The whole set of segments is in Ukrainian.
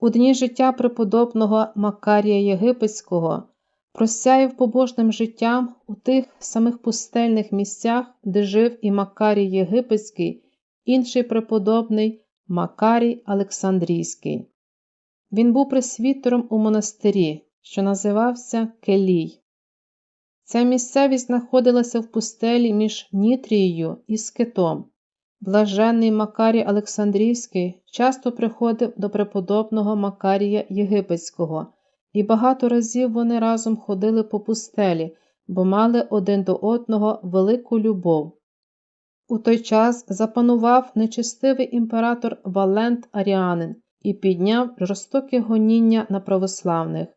У дні життя преподобного Макарія Єгипетського просяяв побожним життям у тих самих пустельних місцях, де жив і Макарій Єгипетський, інший преподобний Макарій Олександрійський. Він був пресвітером у монастирі, що називався Келій. Ця місцевість знаходилася в пустелі між Нітрією і Скитом. Блаженний Макарій Олександрійський часто приходив до преподобного Макарія Єгипетського, і багато разів вони разом ходили по пустелі, бо мали один до одного велику любов. У той час запанував нечестивий імператор Валент Аріанин і підняв жорстоке гоніння на православних.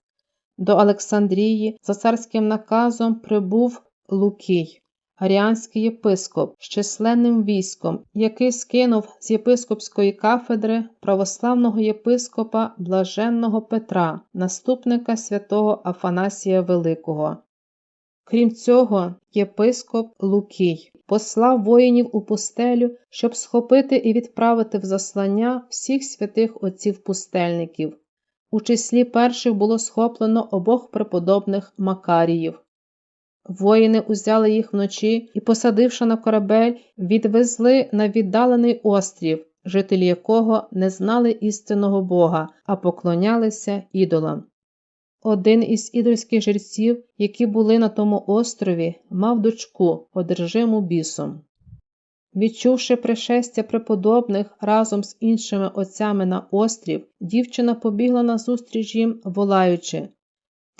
До Олександрії за царським наказом прибув Лукій, аріанський єпископ з численним військом, який скинув з єпископської кафедри православного єпископа блаженного Петра, наступника святого Афанасія Великого. Крім цього, єпископ Лукій послав воїнів у пустелю, щоб схопити і відправити в заслання всіх святих отців пустельників. У числі перших було схоплено обох преподобних Макаріїв. Воїни узяли їх вночі і, посадивши на корабель, відвезли на віддалений острів, жителі якого не знали істинного Бога, а поклонялися ідолам. Один із ідольських жерців, які були на тому острові, мав дочку, одержиму бісом. Відчувши пришестя преподобних разом з іншими отцями на острів, дівчина побігла назустріч їм, волаючи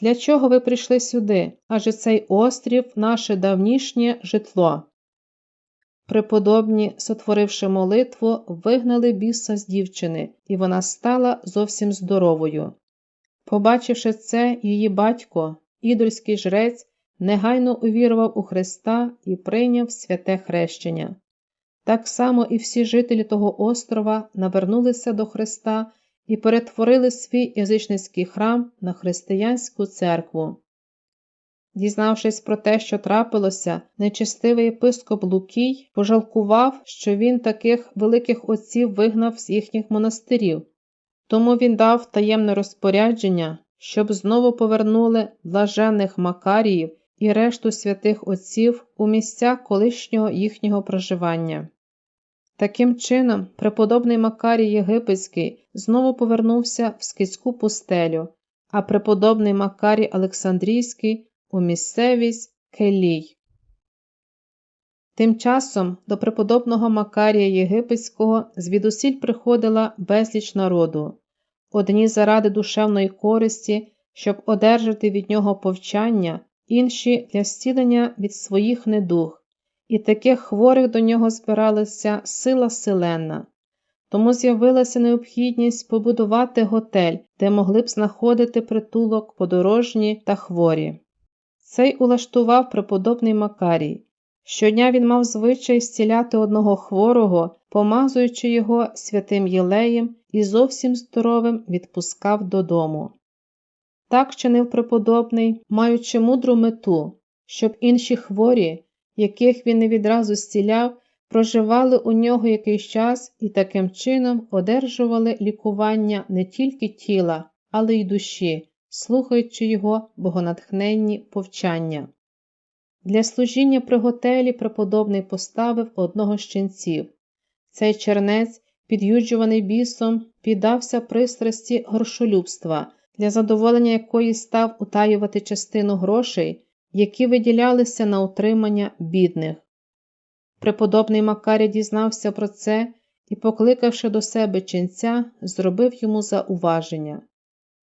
Для чого ви прийшли сюди? Адже цей острів наше давнішнє житло. Преподобні, сотворивши молитву, вигнали біса з дівчини, і вона стала зовсім здоровою. Побачивши це, її батько, ідольський жрець, негайно увірував у Христа і прийняв святе хрещення. Так само і всі жителі того острова навернулися до Христа і перетворили свій язичницький храм на християнську церкву. Дізнавшись про те, що трапилося, нечестивий єпископ Лукій пожалкував, що він таких великих отців вигнав з їхніх монастирів, тому він дав таємне розпорядження, щоб знову повернули блажених Макаріїв і решту святих отців у місця колишнього їхнього проживання. Таким чином, преподобний Макарій Єгипетський знову повернувся в скидську пустелю, а преподобний Макарій Олександрійський у місцевість Келій. Тим часом до преподобного Макарія Єгипетського звідусіль приходила безліч народу, одні заради душевної користі, щоб одержати від нього повчання, інші для зцілення від своїх недуг, і таких хворих до нього збиралася сила селена. Тому з'явилася необхідність побудувати готель, де могли б знаходити притулок подорожні та хворі. Цей улаштував преподобний Макарій. Щодня він мав звичай зціляти одного хворого, помазуючи його святим єлеєм і зовсім здоровим відпускав додому. Так чинив преподобний, маючи мудру мету, щоб інші хворі, яких він не відразу зціляв, проживали у нього якийсь час і таким чином одержували лікування не тільки тіла, але й душі, слухаючи його богонатхненні повчання. Для служіння при готелі преподобний поставив одного з ченців. Цей чернець, під'юджуваний бісом, піддався пристрасті грошолюбства, для задоволення якої став утаювати частину грошей, які виділялися на утримання бідних. Преподобний Макарій дізнався про це і, покликавши до себе ченця, зробив йому зауваження.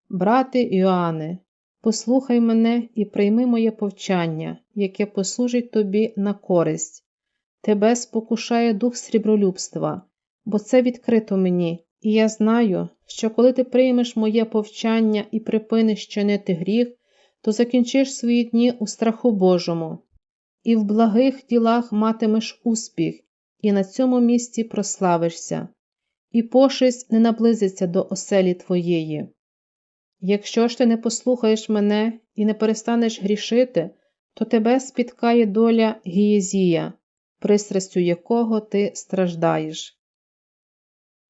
Брате Іоанне, послухай мене і прийми моє повчання, яке послужить тобі на користь. Тебе спокушає дух срібролюбства, бо це відкрито мені, і я знаю, що коли ти приймеш моє повчання і припиниш чинити гріх, то закінчиш свої дні у страху Божому, і в благих ділах матимеш успіх, і на цьому місці прославишся, і пошесть не наблизиться до оселі твоєї. Якщо ж ти не послухаєш мене і не перестанеш грішити, то тебе спіткає доля Гієзія, пристрастю якого ти страждаєш.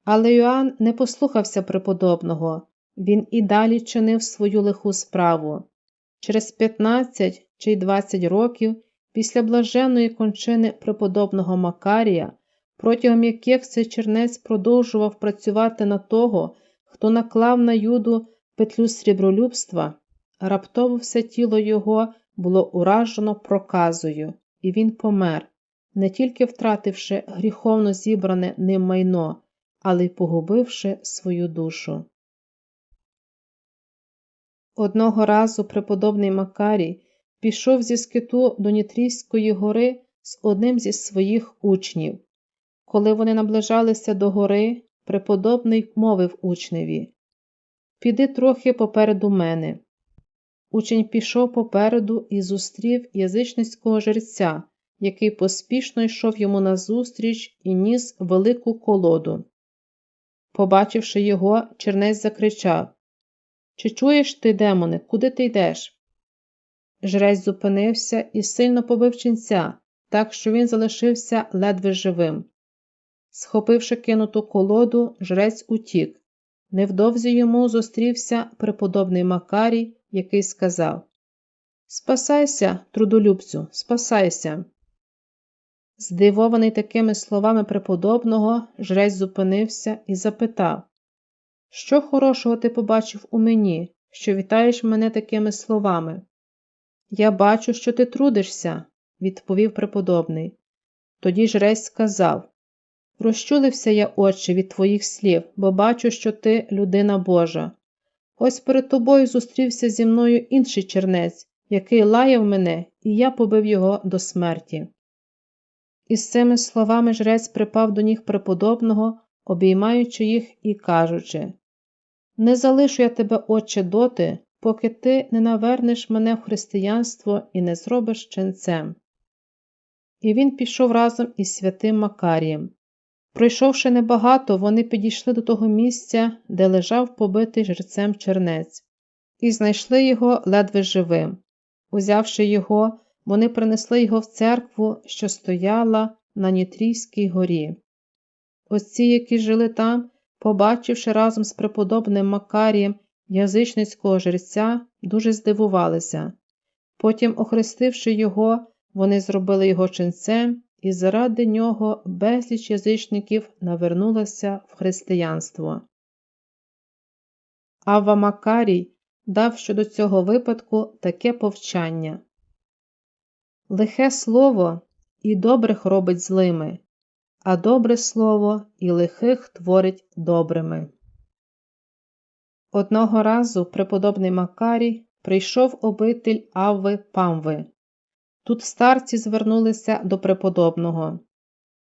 Але Йоанн не послухався преподобного, він і далі чинив свою лиху справу. Через 15 чи й 20 років після блаженної кончини преподобного Макарія, протягом яких цей чернець продовжував працювати на того, хто наклав на юду петлю срібролюбства, раптово все тіло його було уражено проказою, і він помер, не тільки втративши гріховно зібране ним майно, але й погубивши свою душу. Одного разу преподобний Макарій пішов зі скиту до Нітрійської гори з одним зі своїх учнів. Коли вони наближалися до гори, преподобний мовив учневі Піди трохи попереду мене. Учень пішов попереду і зустрів язичницького жерця, який поспішно йшов йому назустріч і ніс велику колоду. Побачивши його, чернець закричав Чи чуєш ти, демоне, куди ти йдеш? Жрець зупинився і сильно побив ченця, так що він залишився ледве живим. Схопивши кинуту колоду, жрець утік. Невдовзі йому зустрівся преподобний Макарій, який сказав Спасайся, трудолюбцю, спасайся. Здивований такими словами преподобного, жрець зупинився і запитав Що хорошого ти побачив у мені, що вітаєш мене такими словами? Я бачу, що ти трудишся, відповів преподобний. Тоді жрець сказав Розчулився я, отче, від твоїх слів, бо бачу, що ти людина Божа. Ось перед тобою зустрівся зі мною інший чернець, який лаяв мене, і я побив його до смерті. Із цими словами жрець припав до ніг преподобного, обіймаючи їх і кажучи Не залишу я тебе, отче, доти, поки ти не навернеш мене в християнство і не зробиш ченцем. І він пішов разом із святим Макарієм. Пройшовши небагато, вони підійшли до того місця, де лежав побитий жерцем чернець, і знайшли його ледве живим. Узявши його, вони принесли його в церкву, що стояла на Нітрійській горі. Ось ці, які жили там, побачивши разом з преподобним Макарієм язичницького жерця, дуже здивувалися. Потім, охрестивши його, вони зробили його ченцем і заради нього безліч язичників навернулася в християнство. Авва Макарій дав щодо цього випадку таке повчання Лихе слово і добрих робить злими, а добре слово і лихих творить добрими. Одного разу преподобний Макарій прийшов обитель Авви Памви. Тут старці звернулися до преподобного.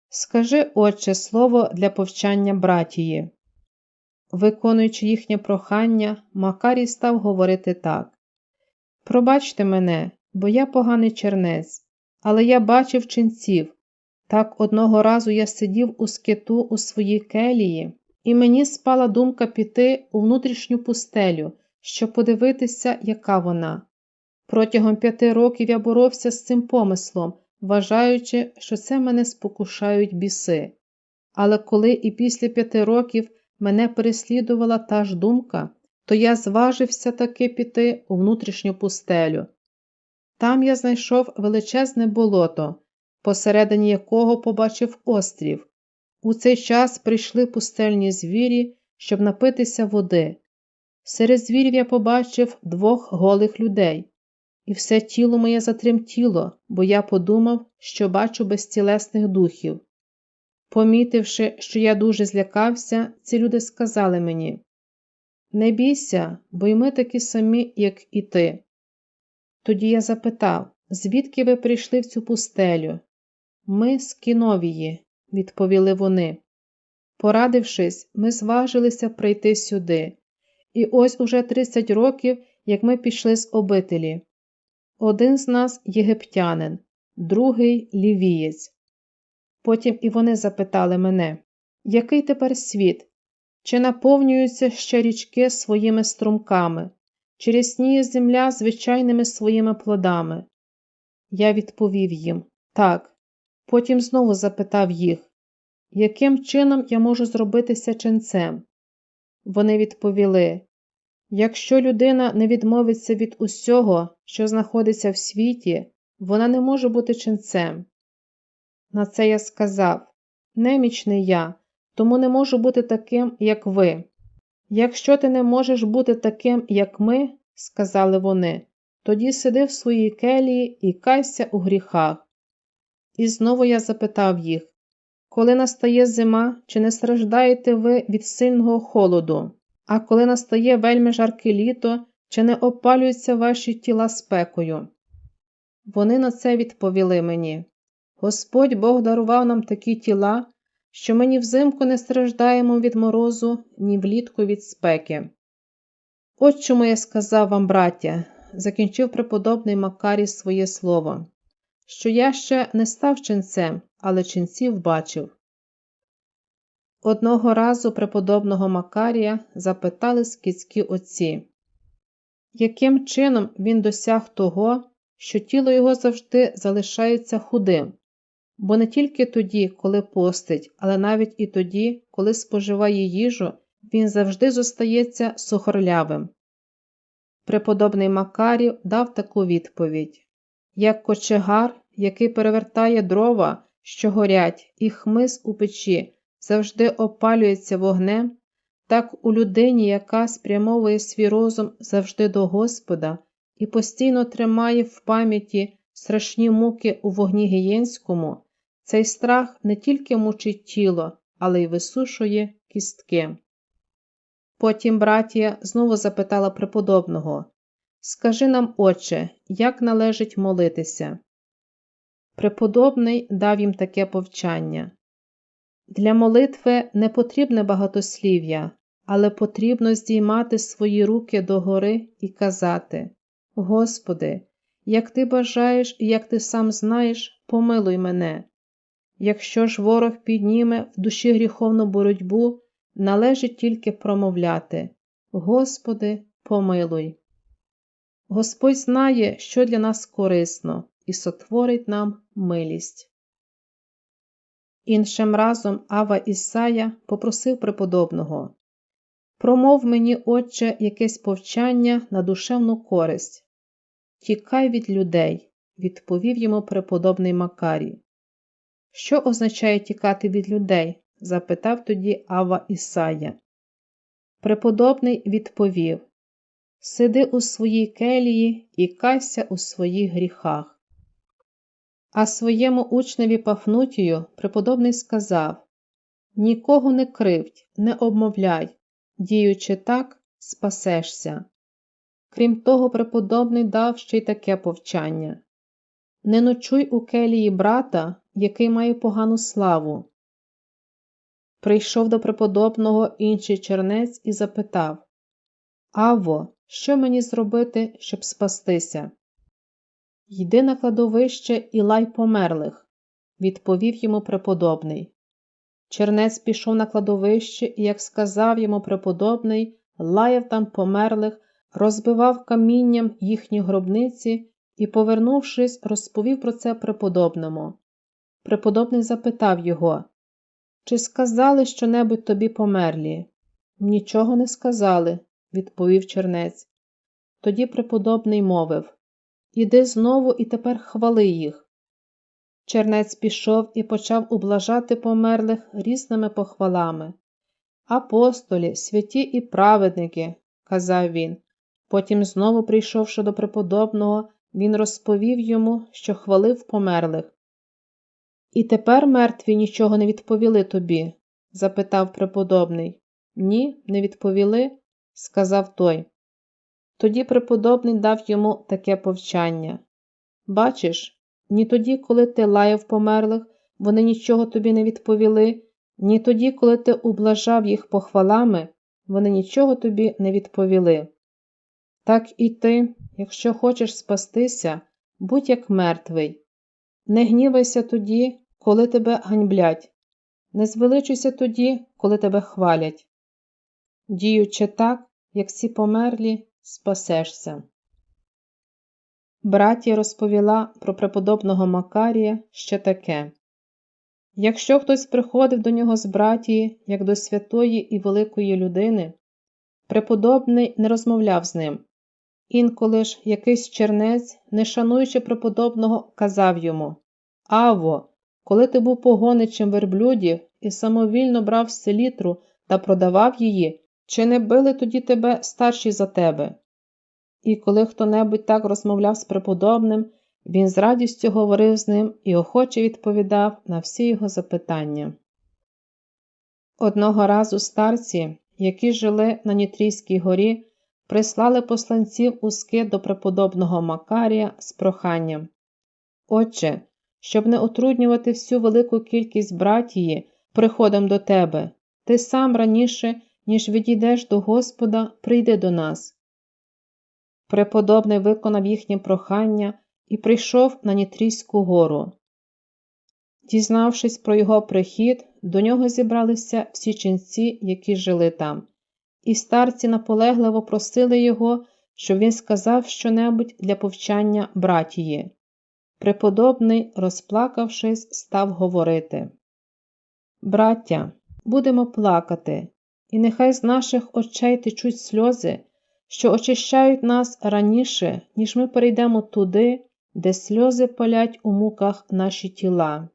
Скажи, отче, слово для повчання братії. Виконуючи їхнє прохання, Макарій став говорити так: Пробачте мене, бо я поганий чернець, але я бачив ченців. Так одного разу я сидів у скиту у своїй келії, і мені спала думка піти у внутрішню пустелю, щоб подивитися, яка вона. Протягом п'яти років я боровся з цим помислом, вважаючи, що це мене спокушають біси. Але коли і після п'яти років мене переслідувала та ж думка, то я зважився таки піти у внутрішню пустелю. Там я знайшов величезне болото, посередині якого побачив острів. У цей час прийшли пустельні звірі, щоб напитися води. Серед звірів я побачив двох голих людей і все тіло моє затремтіло, бо я подумав, що бачу безтілесних духів. Помітивши, що я дуже злякався, ці люди сказали мені Не бійся, бо й ми такі самі, як і ти. Тоді я запитав, звідки ви прийшли в цю пустелю? Ми з Кіновії, відповіли вони. Порадившись, ми зважилися прийти сюди. І ось уже 30 років, як ми пішли з обителі. Один з нас єгиптянин, другий лівієць. Потім і вони запитали мене, який тепер світ? Чи наповнюються ще річки своїми струмками, чи рясніє земля звичайними своїми плодами? Я відповів їм так. Потім знову запитав їх, яким чином я можу зробитися ченцем? Вони відповіли Якщо людина не відмовиться від усього, що знаходиться в світі, вона не може бути ченцем. На це я сказав немічний я, тому не можу бути таким, як ви. Якщо ти не можеш бути таким, як ми, сказали вони, тоді сиди в своїй келії і кайся у гріхах. І знову я запитав їх коли настає зима, чи не страждаєте ви від сильного холоду? А коли настає вельми жарке літо, чи не опалюються ваші тіла спекою? Вони на це відповіли мені Господь Бог дарував нам такі тіла, що ми ні взимку не страждаємо від морозу, ні влітку від спеки. От чому я сказав вам, браття, закінчив преподобний Макарій своє слово, що я ще не став ченцем, але ченців бачив. Одного разу преподобного Макарія запитали скітські отці, яким чином він досяг того, що тіло його завжди залишається худим, бо не тільки тоді, коли постить, але навіть і тоді, коли споживає їжу, він завжди зостається сухорлявим. Преподобний Макарів дав таку відповідь як кочегар, який перевертає дрова, що горять, і хмиз у печі завжди опалюється вогнем, так у людині, яка спрямовує свій розум завжди до Господа і постійно тримає в пам'яті страшні муки у вогні гієнському, цей страх не тільки мучить тіло, але й висушує кістки. Потім братія знову запитала преподобного Скажи нам, Отче, як належить молитися? Преподобний дав їм таке повчання. Для молитви не потрібне багатослів'я, але потрібно здіймати свої руки догори і казати: Господи, як ти бажаєш і як ти сам знаєш, помилуй мене. Якщо ж ворог підніме в душі гріховну боротьбу, належить тільки промовляти: Господи, помилуй. Господь знає, що для нас корисно, і сотворить нам милість. Іншим разом Ава Ісая попросив преподобного Промов мені, Отче, якесь повчання на душевну користь. Тікай від людей, відповів йому преподобний Макарій. Що означає тікати від людей? запитав тоді Ава Ісая. Преподобний відповів Сиди у своїй келії і кайся у своїх гріхах. А своєму учневі Пафнутію преподобний сказав Нікого не кривдь, не обмовляй, діючи так, спасешся. Крім того, преподобний дав ще й таке повчання Не ночуй у келії брата, який має погану славу. Прийшов до преподобного інший чернець і запитав Аво, що мені зробити, щоб спастися? Йди на кладовище і лай померлих, відповів йому преподобний. Чернець пішов на кладовище і, як сказав йому преподобний, лаяв там померлих, розбивав камінням їхні гробниці і, повернувшись, розповів про це преподобному. Преподобний запитав його, чи сказали щонебудь тобі померлі? Нічого не сказали, відповів чернець. Тоді преподобний мовив Іди знову і тепер хвали їх. Чернець пішов і почав ублажати померлих різними похвалами. Апостолі, святі і праведники, казав він. Потім, знову, прийшовши до преподобного, він розповів йому, що хвалив померлих. І тепер мертві нічого не відповіли тобі? запитав преподобний. Ні, не відповіли, сказав той. Тоді преподобний дав йому таке повчання Бачиш, ні тоді, коли ти лаяв померлих, вони нічого тобі не відповіли, ні тоді, коли ти ублажав їх похвалами, вони нічого тобі не відповіли. Так і ти, якщо хочеш спастися, будь як мертвий. Не гнівайся тоді, коли тебе ганьблять, не звеличуйся тоді, коли тебе хвалять. Діючи так, як ці померлі, спасешся. Братія розповіла про преподобного Макарія ще таке якщо хтось приходив до нього з братії, як до святої і великої людини, преподобний не розмовляв з ним. Інколи ж якийсь чернець, не шануючи преподобного, казав йому Аво, коли ти був погоничем верблюдів і самовільно брав селітру та продавав її, чи не били тоді тебе старші за тебе? І коли хто небудь так розмовляв з преподобним, він з радістю говорив з ним і охоче відповідав на всі його запитання. Одного разу старці, які жили на Нітрійській горі, прислали посланців у скид до преподобного Макарія з проханням Отче, щоб не утруднювати всю велику кількість братії приходом до тебе, ти сам раніше, ніж відійдеш до Господа, прийди до нас. Преподобний виконав їхнє прохання і прийшов на Нітрійську гору. Дізнавшись про його прихід, до нього зібралися всі ченці, які жили там, і старці наполегливо просили його, щоб він сказав щонебудь для повчання братії. Преподобний, розплакавшись, став говорити Браття, будемо плакати, і нехай з наших очей течуть сльози, що очищають нас раніше, ніж ми перейдемо туди, де сльози палять у муках наші тіла.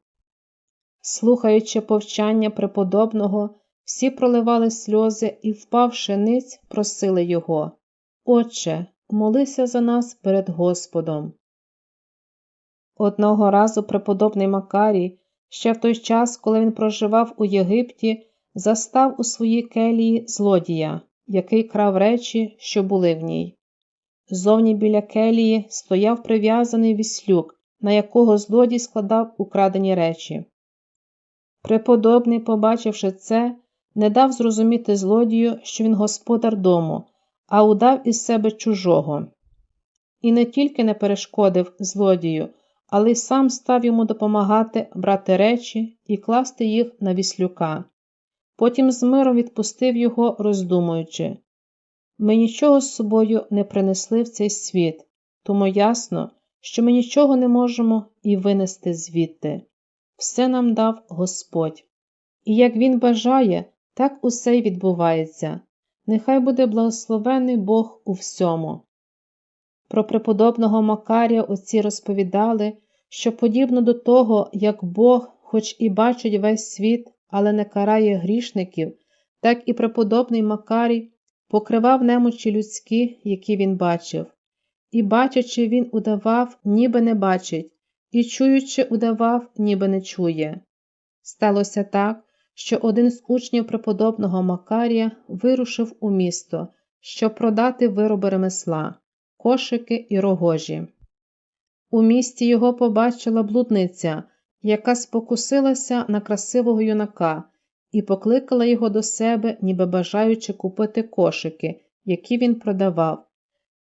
Слухаючи повчання преподобного, всі проливали сльози і, впавши ниць, просили його Отче, молися за нас перед Господом. Одного разу преподобний Макарій, ще в той час, коли він проживав у Єгипті, застав у своїй келії злодія, який крав речі, що були в ній. Зовні біля келії стояв прив'язаний віслюк, на якого злодій складав украдені речі. Преподобний, побачивши це, не дав зрозуміти злодію, що він господар дому, а удав із себе чужого. І не тільки не перешкодив злодію, але й сам став йому допомагати брати речі і класти їх на віслюка. Потім з миром відпустив його, роздумуючи ми нічого з собою не принесли в цей світ, тому ясно, що ми нічого не можемо і винести звідти. Все нам дав Господь. І як Він бажає, так усе й відбувається. Нехай буде благословений Бог у всьому. Про преподобного Макарія отці розповідали, що подібно до того, як Бог, хоч і бачить весь світ, але не карає грішників, так і преподобний Макарій покривав немочі людські, які він бачив, і, бачачи, він удавав, ніби не бачить, і чуючи, удавав, ніби не чує. Сталося так, що один з учнів преподобного Макарія вирушив у місто, щоб продати вироби ремесла, кошики і рогожі. У місті його побачила блудниця, яка спокусилася на красивого юнака і покликала його до себе, ніби бажаючи купити кошики, які він продавав.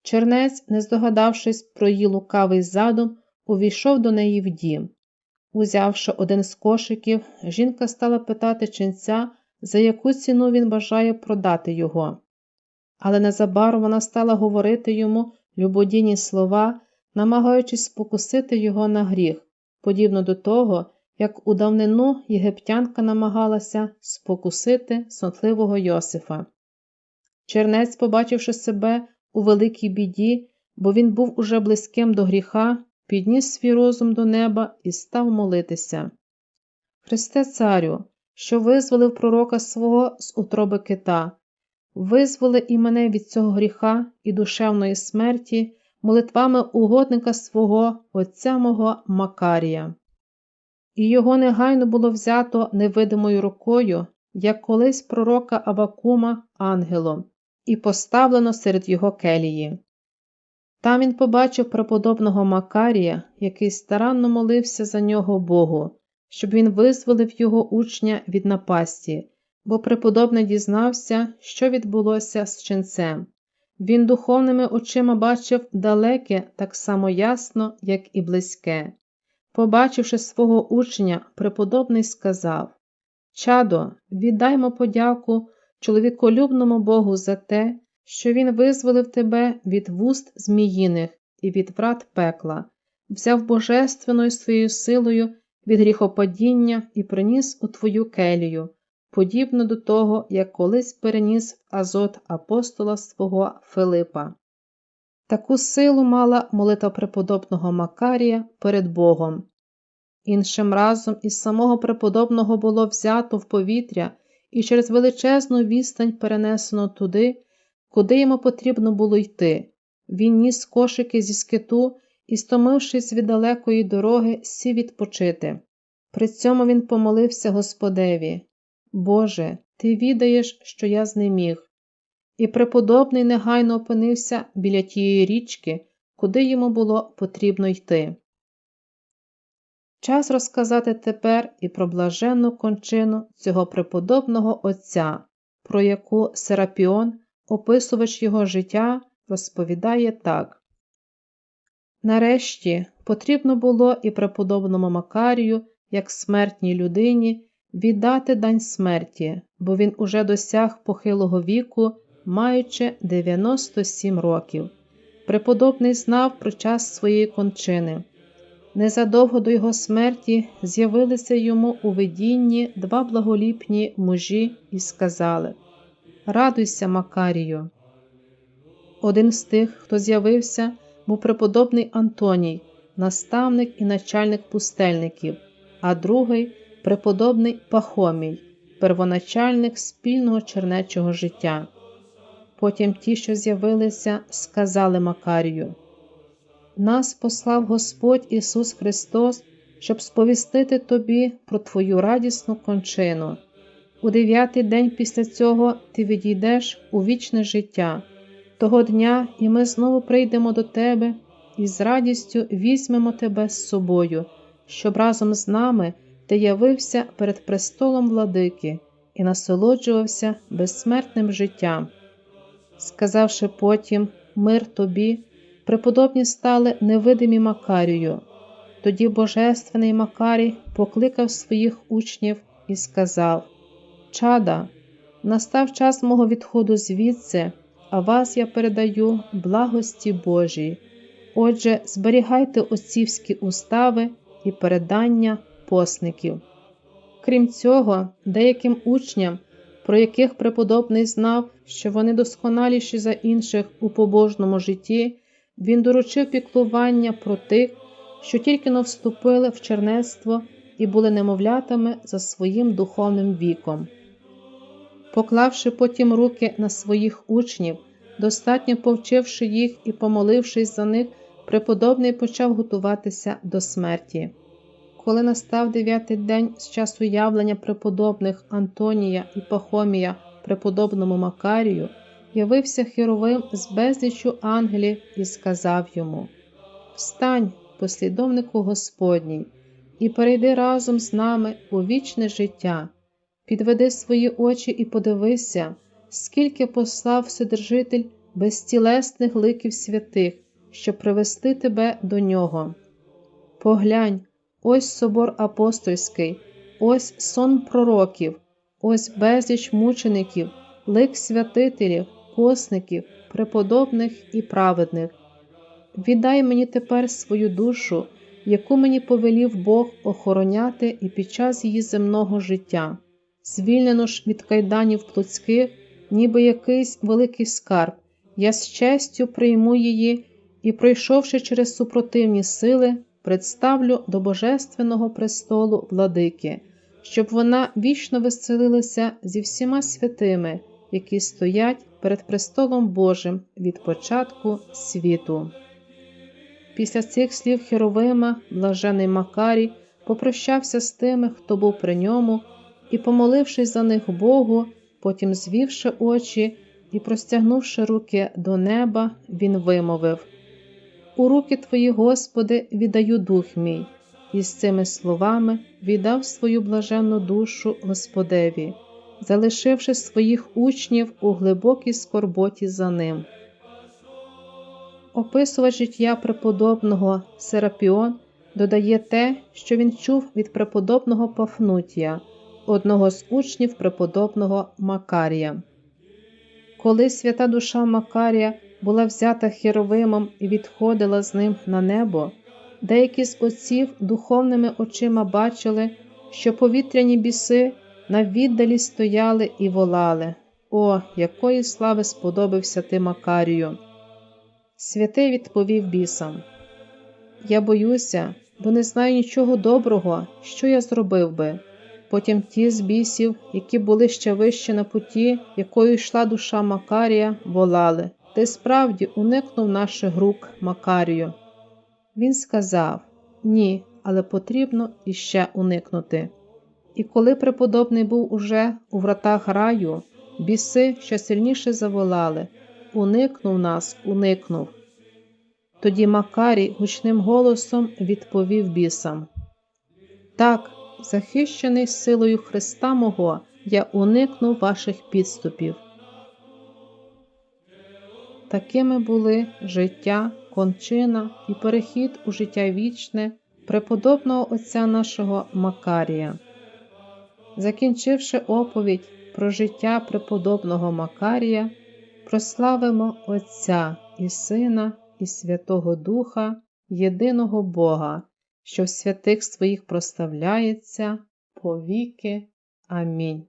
Чернець, не здогадавшись про її лукавий задум, увійшов до неї в дім. Узявши один з кошиків, жінка стала питати ченця, за яку ціну він бажає продати його. Але незабаром вона стала говорити йому любодійні слова, намагаючись спокусити його на гріх, подібно до того, як у давнину єгиптянка намагалася спокусити сонтливого Йосифа. Чернець, побачивши себе у великій біді, бо він був уже близьким до гріха, підніс свій розум до неба і став молитися. Христе Царю, що визволив пророка свого з утроби кита, визволи і мене від цього гріха і душевної смерті молитвами угодника свого Отця мого Макарія і його негайно було взято невидимою рукою, як колись пророка Авакума ангелом, і поставлено серед його келії. Там він побачив преподобного Макарія, який старанно молився за нього Богу, щоб він визволив його учня від напасті, бо преподобний дізнався, що відбулося з ченцем. Він духовними очима бачив далеке так само ясно, як і близьке. Побачивши свого учня, преподобний сказав Чадо, віддаймо подяку чоловіколюбному Богу за те, що Він визволив тебе від вуст зміїних і від врат пекла, взяв божественною своєю силою від гріхопадіння і приніс у твою келію, подібно до того, як колись переніс азот апостола свого Филипа. Таку силу мала молитва преподобного Макарія перед Богом. Іншим разом із самого преподобного було взято в повітря і через величезну відстань перенесено туди, куди йому потрібно було йти. Він ніс кошики зі скиту і, стомившись від далекої дороги, сів відпочити. При цьому він помолився Господеві Боже, Ти відаєш, що я знеміг. І преподобний негайно опинився біля тієї річки, куди йому було потрібно йти. Час розказати тепер і про блаженну кончину цього преподобного Отця, про яку Серапіон, описувач його життя, розповідає так. Нарешті потрібно було і преподобному Макарію, як смертній людині, віддати дань смерті, бо він уже досяг похилого віку, маючи 97 років. Преподобний знав про час своєї кончини. Незадовго до його смерті з'явилися йому у видінні два благоліпні мужі і сказали Радуйся, Макарію. Один з тих, хто з'явився, був преподобний Антоній, наставник і начальник пустельників, а другий преподобний Пахомій, первоначальник спільного чернечого життя. Потім ті, що з'явилися, сказали Макарію нас послав Господь Ісус Христос, щоб сповістити тобі про твою радісну кончину. У дев'ятий день після цього ти відійдеш у вічне життя. Того дня і ми знову прийдемо до тебе і з радістю візьмемо тебе з собою, щоб разом з нами ти явився перед престолом владики і насолоджувався безсмертним життям. Сказавши потім мир тобі, преподобні стали невидимі Макарію. Тоді Божественний Макарій покликав своїх учнів і сказав: Чада, настав час мого відходу звідси, а вас я передаю благості Божій. Отже, зберігайте отцівські устави і передання посників. Крім цього, деяким учням, про яких преподобний знав, що вони досконаліші за інших у побожному житті, він доручив піклування про тих, що тільки но вступили в чернецтво і були немовлятами за своїм духовним віком. Поклавши потім руки на своїх учнів, достатньо повчивши їх і помолившись за них, преподобний почав готуватися до смерті. Коли настав дев'ятий день з часу явлення преподобних Антонія і Пахомія преподобному Макарію, явився Херовим з безліччю ангелів і сказав йому: Встань, послідовнику Господній, і перейди разом з нами у вічне життя, підведи свої очі і подивися, скільки послав Вседержитель безтілесних ликів святих, щоб привести тебе до нього. Поглянь, ось собор апостольський, ось сон пророків, ось безліч мучеників, лик святителів постників, преподобних і праведних. Віддай мені тепер свою душу, яку мені повелів Бог охороняти і під час її земного життя, звільнено ж від кайданів плотських, ніби якийсь великий скарб, я з честю прийму її і, пройшовши через супротивні сили, представлю до Божественного престолу владики, щоб вона вічно веселилася зі всіма святими, які стоять перед престолом Божим від початку світу. Після цих слів Херовима, блажений Макарій, попрощався з тими, хто був при ньому, і, помолившись за них Богу, потім звівши очі і простягнувши руки до неба, він вимовив: У руки Твої, Господи, віддаю дух мій, і з цими словами віддав свою блаженну душу Господеві залишивши своїх учнів у глибокій скорботі за ним. Описувач життя преподобного Серапіон додає те, що він чув від преподобного Пафнутія, одного з учнів преподобного Макарія. Коли свята душа Макарія була взята Херовимом і відходила з ним на небо, деякі з отців духовними очима бачили, що повітряні біси на віддалі стояли і волали О, якої слави сподобався ти Макарію! Святий відповів бісам Я боюся, бо не знаю нічого доброго, що я зробив би. Потім ті з бісів, які були ще вище на путі, якою йшла душа Макарія, волали Ти справді уникнув наших рук, Макарію. Він сказав Ні, але потрібно іще уникнути. І коли преподобний був уже у вратах раю, біси ще сильніше заволали Уникнув нас, уникнув. Тоді Макарій гучним голосом відповів бісам Так, захищений силою Христа мого, я уникнув ваших підступів. Такими були життя, кончина і перехід у життя вічне преподобного отця нашого Макарія. Закінчивши оповідь про життя преподобного Макарія, прославимо Отця і Сина, і Святого Духа, єдиного Бога, що в святих своїх проставляється повіки. Амінь.